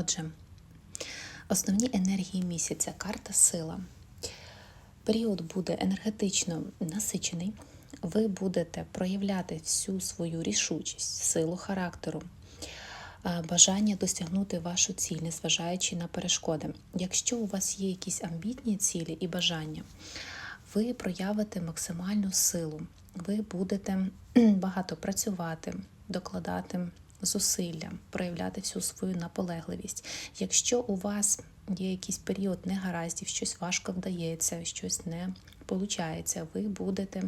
Отже, основні енергії місяця карта сила. Період буде енергетично насичений. Ви будете проявляти всю свою рішучість, силу характеру, е, бажання досягнути вашу ціль, незважаючи на перешкоди. Якщо у вас є якісь амбітні цілі і бажання, ви проявите максимальну силу, ви будете багато працювати, докладати зусилля, проявляти всю свою наполегливість. Якщо у вас є якийсь період негараздів, щось важко вдається, щось не виходить, ви будете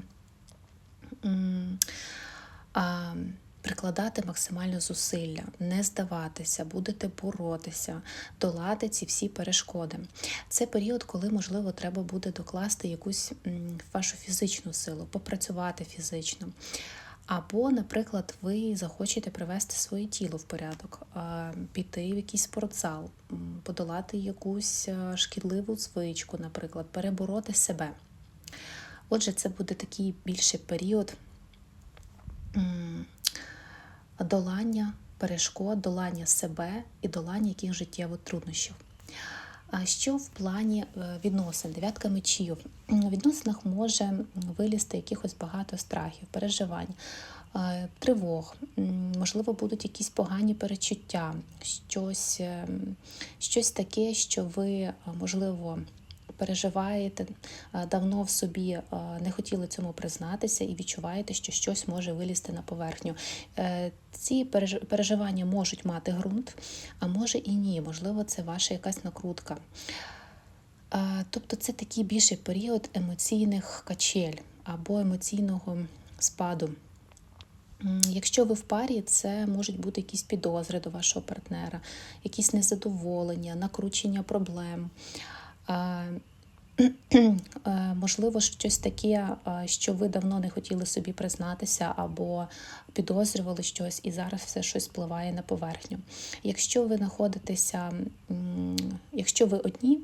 прикладати максимально зусилля, не здаватися, будете боротися, долати ці всі перешкоди. Це період, коли, можливо, треба буде докласти якусь вашу фізичну силу, попрацювати фізично. Або, наприклад, ви захочете привести своє тіло в порядок, піти в якийсь спортзал, подолати якусь шкідливу звичку, наприклад, перебороти себе. Отже, це буде такий більший період долання перешкод, долання себе і долання яких життєвих труднощів. Що в плані е, відносин? Дев'ятка мечів. В відносинах може вилізти якихось багато страхів, переживань, е, тривог, можливо, будуть якісь погані перечуття, щось, е, щось таке, що ви, е, можливо, переживаєте давно в собі, не хотіли цьому признатися і відчуваєте, що щось може вилізти на поверхню. Е, Ці переживання можуть мати ґрунт, а може і ні. Можливо, це ваша якась накрутка. Тобто це такий більший період емоційних качель або емоційного спаду. Якщо ви в парі, це можуть бути якісь підозри до вашого партнера, якісь незадоволення, накручення проблем. Е, Можливо, щось таке, е, що ви давно не хотіли собі признатися, або підозрювали щось, і зараз все щось впливає на поверхню. Якщо ви знаходитеся, якщо ви одні,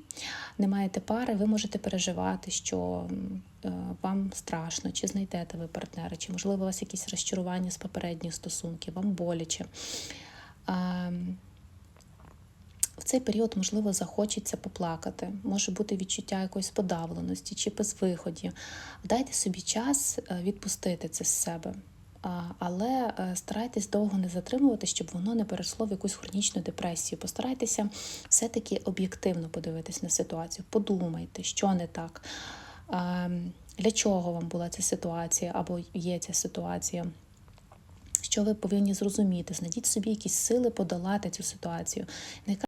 не маєте пари, ви можете переживати, що е, вам страшно, чи знайдете ви партнера, чи можливо у вас якісь розчарування з попередніх стосунків, вам боляче. В цей період, можливо, захочеться поплакати, може бути відчуття якоїсь подавленості чи безвиході. Дайте собі час е, відпустити це з себе. Але е, старайтесь довго не затримувати, щоб воно не перейшло в якусь хронічну депресію. Постарайтеся все-таки об'єктивно подивитись на ситуацію. Подумайте, що не так, для чого вам була ця ситуація або є ця ситуація. Що ви повинні зрозуміти? Знайдіть собі якісь сили подолати цю ситуацію.